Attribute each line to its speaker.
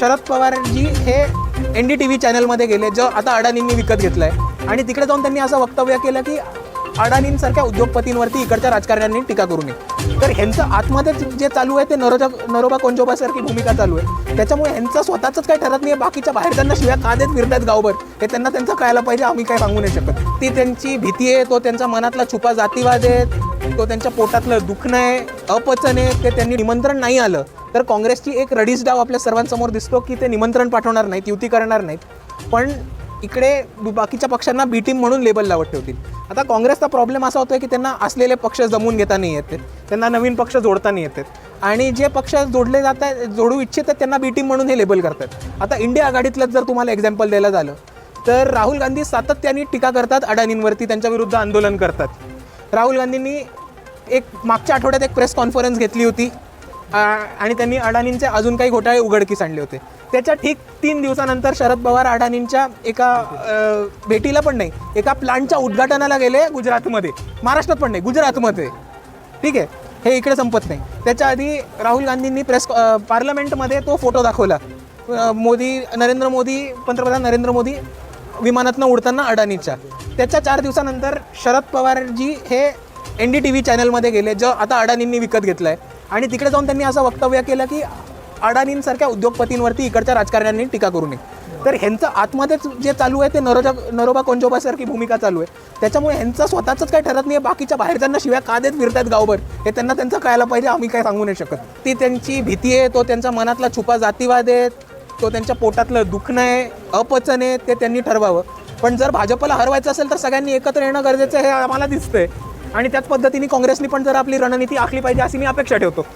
Speaker 1: शरद पवारजी हे N D T V चॅनलमध्ये गेले जो आता अडाणींनी विकत घेतलं आहे आणि तिकडे जाऊन त्यांनी असं वक्तव्य केलं की अडाणींसारख्या उद्योगपतींवरती इकडच्या राजकारण्यांनी टीका करू नये. तर ह्यांचं आतमध्येच जे चालू आहे ते नरोजा नरोबा कोंजोबासारखी भूमिका चालू आहे. त्याच्यामुळे ह्यांचं स्वतःच काही ठरत नाही बाकीच्या बाहेर त्यांना शिव्या का देत फिरतात गावभर? हे त्यांना त्यांचं कळायला पाहिजे आम्ही काही सांगू नाही शकत. ती त्यांची भीती आहे तो त्यांच्या मनातला छुपा जातीवाद आहे तो त्यांच्या पोटातलं दुखणं आहे अपचन आहे ते त्यांनी निमंत्रण नाही आलं तर काँग्रेसची एक रडीस डाव आपल्या सर्वांसमोर दिसतो की ते निमंत्रण पाठवणार नाहीत युती करणार नाहीत. पण इकडे दु- बाकीच्या पक्षांना बी टीम म्हणून लेबल लावत ठेवतील. आता काँग्रेसचा प्रॉब्लेम असा होतोय की त्यांना असलेले पक्ष जमून घेता नाही येते त्यांना नवीन पक्ष जोडता नाही येते आणि जे पक्ष जोडले जात आहेत जोडू इच्छितात त्यांना बी टीम म्हणून हे लेबल करतात आता इंडिया आघाडीतलंच जर तुम्हाला एक्झाम्पल द्यायला झालं तर राहुल गांधी सातत्याने टीका करतात अडाणींवरती त्यांच्या विरुद्ध आंदोलन करतात. राहुल गांधींनी एक मागच्या आठवड्यात एक प्रेस कॉन्फरन्स घेतली होती. आणि त्यांनी अडाणींचे अजून काही घोटाळे उघडकीस आणले होते. त्याच्या ठीक तीन दिवसानंतर शरद पवार अडाणींच्या एका भेटीला पण नाही एका प्लांटच्या उद्घाटनाला गेले गुजरातमध्ये. महाराष्ट्रात पण नाही गुजरातमध्ये. ठीक आहे? हे इकडे संपत नाही. त्याच्या आधी राहुल गांधींनी प्रेस पार्लमेंटमध्ये तो फोटो दाखवला. मोदी नरेंद्र मोदी पंतप्रधान नरेंद्र मोदी विमानातनं उडताना अडाणीच्या. त्याच्या चार दिवसानंतर शरद पवारजी हे एन डी टी व्ही चॅनलमध्ये गेले जो आता अडाणींनी विकत घेतलं आहे आणि तिकडे जाऊन त्यांनी असं वक्तव्य केलं की अडाणींसारख्या उद्योगपतींवरती इकडच्या राजकारण्यांनी टीका करू नये. तर ह्यांचं आतमध्येच जे चालू आहे ते नरोजा नरोबा कोंजोबासारखी भूमिका चालू आहे. त्याच्यामुळे ह्यांचं स्वतःच काही ठरत नाही बाकीच्या बाहेरच्यांना शिव्या का देत फिरतात गावभर हे त्यांना त्यांचं कळायला पाहिजे आम्ही काय सांगू नाही शकत. ती त्यांची भीती आहे तो त्यांच्या मनातला छुपा जातीवाद आहे तो त्यांच्या पोटातलं दुखणं आहे अपचन आहे ते त्यांनी ठरवावं. पण जर भाजपला हरवायचं असेल तर सगळ्यांनी एकत्र येणं गरजेचं हे आम्हाला दिसतंय. आणि त्याच पद्धतीने काँग्रेसनी पण जर आपली रणनीती आखली पाहिजे अशी मी अपेक्षा ठेवतो.